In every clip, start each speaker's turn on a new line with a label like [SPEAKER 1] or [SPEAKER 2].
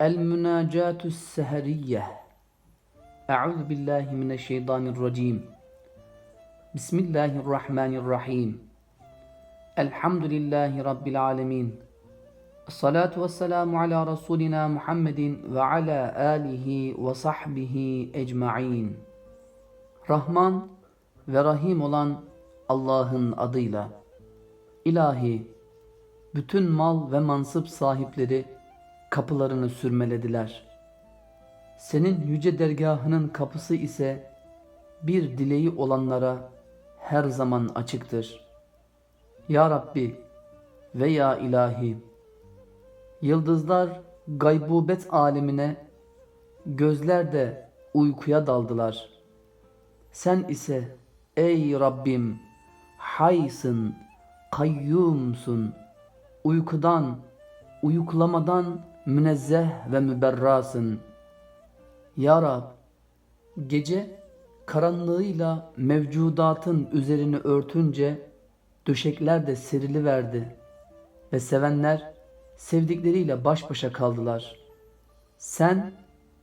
[SPEAKER 1] المناجاة السهرية أعوذ بالله من الشيطان الرجيم بسم الله الرحمن الرحيم الحمد لله رب العالمين الصلاة والسلام على رسولنا محمد وعلى آله وصحبه أجمعين Rahman ve Rahim olan Allah'ın adıyla. İlahi, bütün mal ve mansıp sahipleri kapılarını sürmelediler. Senin yüce dergahının kapısı ise bir dileği olanlara her zaman açıktır. Ya Rabbi ve ya ilahi, yıldızlar gaybubet alemine, gözler de uykuya daldılar. Sen ise ey Rabbim haysın, kayyumsun, uykudan, uyuklamadan münezzeh ve müberrasın. Ya Rab, gece karanlığıyla mevcudatın üzerini örtünce döşekler de seriliverdi ve sevenler sevdikleriyle baş başa kaldılar. Sen,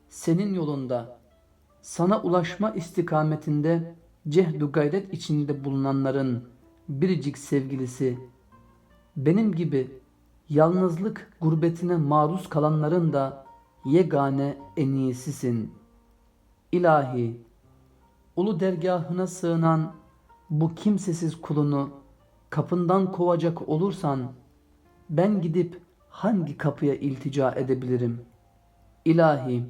[SPEAKER 1] senin yolunda, sana ulaşma istikametinde cehdu gayret içinde bulunanların biricik sevgilisi, benim gibi yalnızlık gurbetine maruz kalanların da yegane en iyisisin. İlahi, ulu dergahına sığınan bu kimsesiz kulunu kapından kovacak olursan, ben gidip hangi kapıya iltica edebilirim? İlahi,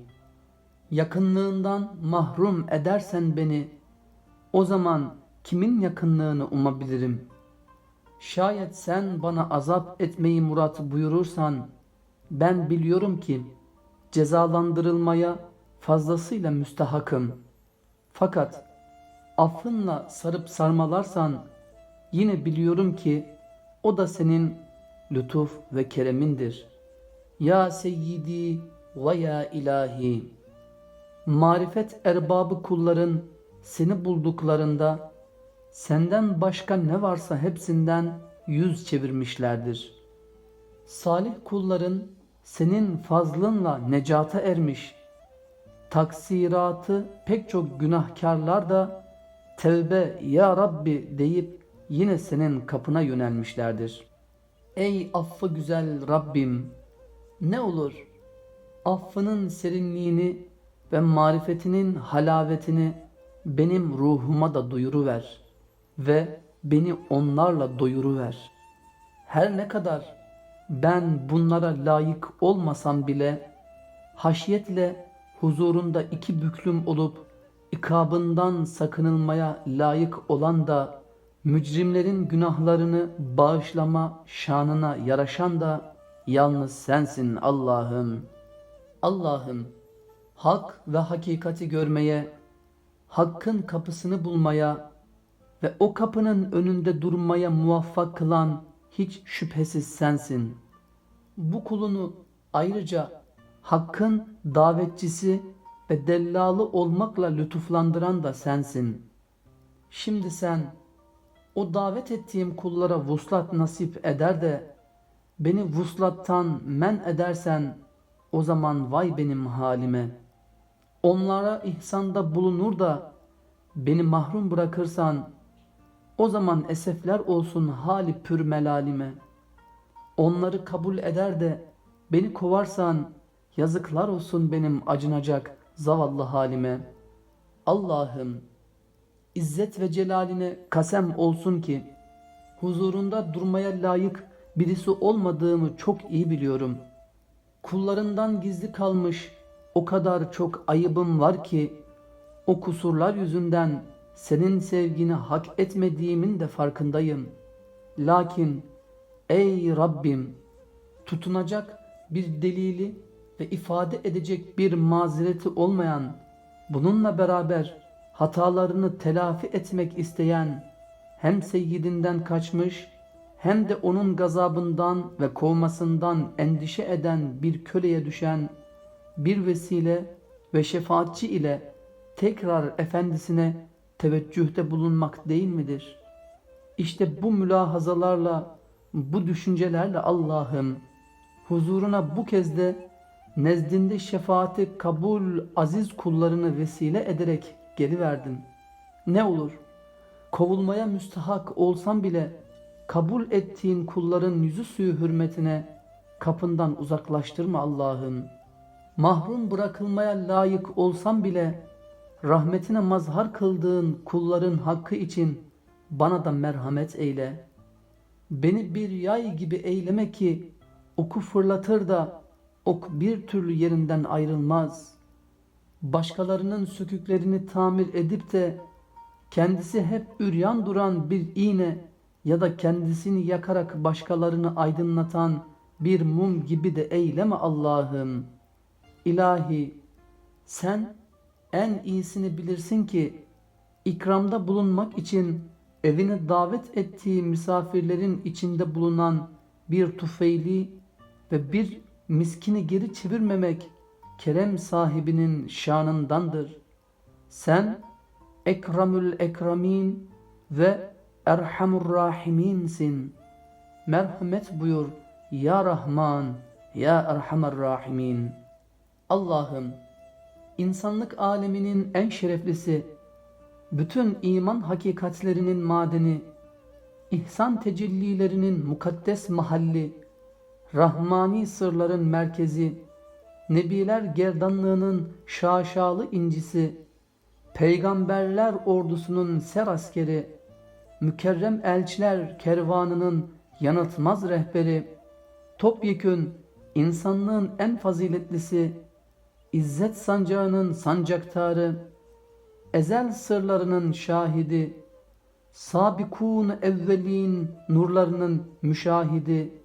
[SPEAKER 1] yakınlığından mahrum edersen beni, o zaman kimin yakınlığını umabilirim? Şayet sen bana azap etmeyi murat buyurursan, ben biliyorum ki cezalandırılmaya fazlasıyla müstahakım. Fakat affınla sarıp sarmalarsan, yine biliyorum ki o da senin lütuf ve keremindir. Ya seyyidi ve ya ilahi. Marifet erbabı kulların seni bulduklarında senden başka ne varsa hepsinden yüz çevirmişlerdir. Salih kulların senin fazlınla necata ermiş. Taksiratı pek çok günahkarlar da tevbe ya Rabbi deyip yine senin kapına yönelmişlerdir. Ey affı güzel Rabbim ne olur affının serinliğini ve marifetinin halavetini benim ruhuma da duyuruver ve beni onlarla doyuruver. Her ne kadar ben bunlara layık olmasam bile haşyetle huzurunda iki büklüm olup ikabından sakınılmaya layık olan da mücrimlerin günahlarını bağışlama şanına yaraşan da yalnız sensin Allah'ım. Allah'ım hak ve hakikati görmeye, hakkın kapısını bulmaya ve o kapının önünde durmaya muvaffak kılan hiç şüphesiz sensin. Bu kulunu ayrıca hakkın davetçisi ve dellalı olmakla lütuflandıran da sensin. Şimdi sen o davet ettiğim kullara vuslat nasip eder de beni vuslattan men edersen o zaman vay benim halime. Onlara ihsanda bulunur da beni mahrum bırakırsan o zaman esefler olsun hali pür melalime. Onları kabul eder de beni kovarsan yazıklar olsun benim acınacak zavallı halime. Allah'ım İzzet ve celaline kasem olsun ki huzurunda durmaya layık birisi olmadığımı çok iyi biliyorum. Kullarından gizli kalmış o kadar çok ayıbım var ki o kusurlar yüzünden senin sevgini hak etmediğimin de farkındayım. Lakin ey Rabbim tutunacak bir delili ve ifade edecek bir mazereti olmayan bununla beraber hatalarını telafi etmek isteyen hem seyyidinden kaçmış hem de onun gazabından ve kovmasından endişe eden bir köleye düşen bir vesile ve şefaatçi ile tekrar efendisine teveccühte bulunmak değil midir? İşte bu mülahazalarla, bu düşüncelerle Allah'ım huzuruna bu kez de nezdinde şefaati kabul aziz kullarını vesile ederek geri verdin. Ne olur, kovulmaya müstahak olsam bile kabul ettiğin kulların yüzü suyu hürmetine kapından uzaklaştırma Allah'ım. Mahrum bırakılmaya layık olsam bile rahmetine mazhar kıldığın kulların hakkı için bana da merhamet eyle. Beni bir yay gibi eyleme ki oku fırlatır da ok bir türlü yerinden ayrılmaz. Başkalarının söküklerini tamir edip de kendisi hep üryan duran bir iğne ya da kendisini yakarak başkalarını aydınlatan bir mum gibi de eyleme Allah'ım. İlahi sen en iyisini bilirsin ki ikramda bulunmak için evine davet ettiği misafirlerin içinde bulunan bir tufeyli ve bir miskini geri çevirmemek kerem sahibinin şanındandır. Sen Ekramül Ekramin ve Erhamur Rahiminsin. Merhamet buyur ya Rahman, ya Erhamer Rahimin. Allah'ım insanlık aleminin en şereflisi, bütün iman hakikatlerinin madeni, ihsan tecellilerinin mukaddes mahalli, rahmani sırların merkezi, nebiler gerdanlığının şaşalı incisi, peygamberler ordusunun ser askeri, mükerrem elçiler kervanının yanıltmaz rehberi, topyekün insanlığın en faziletlisi, İzzet sancağının sancaktarı, ezel sırlarının şahidi, sabikun evvelin nurlarının müşahidi,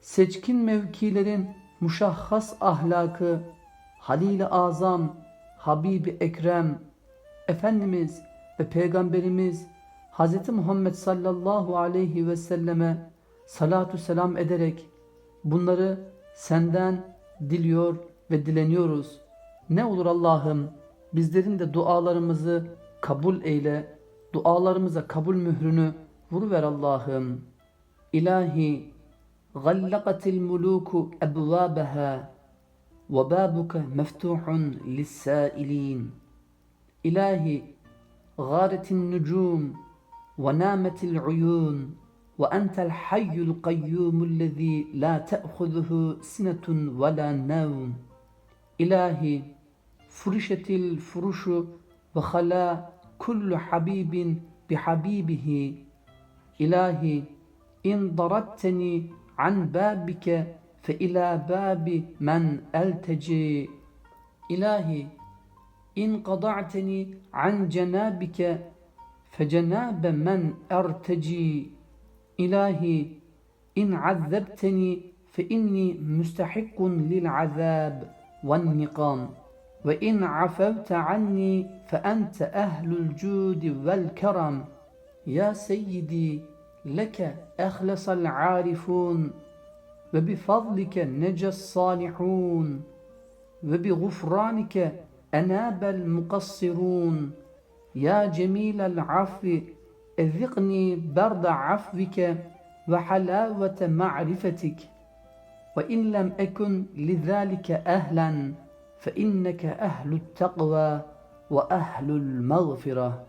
[SPEAKER 1] seçkin mevkilerin muşahhas ahlakı, Halil-i Azam, Habibi Ekrem, Efendimiz ve Peygamberimiz Hz. Muhammed sallallahu aleyhi ve selleme salatu selam ederek bunları senden diliyor ve dileniyoruz. Ne olur Allah'ım bizlerin de dualarımızı kabul eyle. Dualarımıza kabul mührünü vuruver Allah'ım. İlahi غلقت الملوك أبوابها وبابك مفتوح للسائلين إلهي غارت النجوم ونامت العيون وأنت الحي القيوم الذي لا تأخذه سنة ولا نوم إلهي فرشت الفرش وخلا كل حبيب بحبيبه. إلهي إن ضربتني عن بابك فإلى باب من ألتجي. إلهي إن قضعتني عن جنابك فجناب من أرتجي. إلهي إن عذبتني فإني مستحق للعذاب. والنقام. وإن عفوت عني فأنت أهل الجود والكرم. يا سيدي لك أخلص العارفون وبفضلك نجى الصالحون وبغفرانك أناب المقصرون. يا جميل العفو أذقني برد عفوك وحلاوة معرفتك. وإن لم أكن لذلك أهلا فإنك أهل التقوى وأهل المغفرة.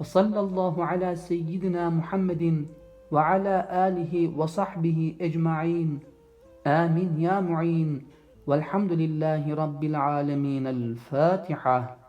[SPEAKER 1] وصلى الله على سيدنا محمد وعلى آله وصحبه أجمعين. آمين يا معين. والحمد لله رب العالمين. الفاتحة.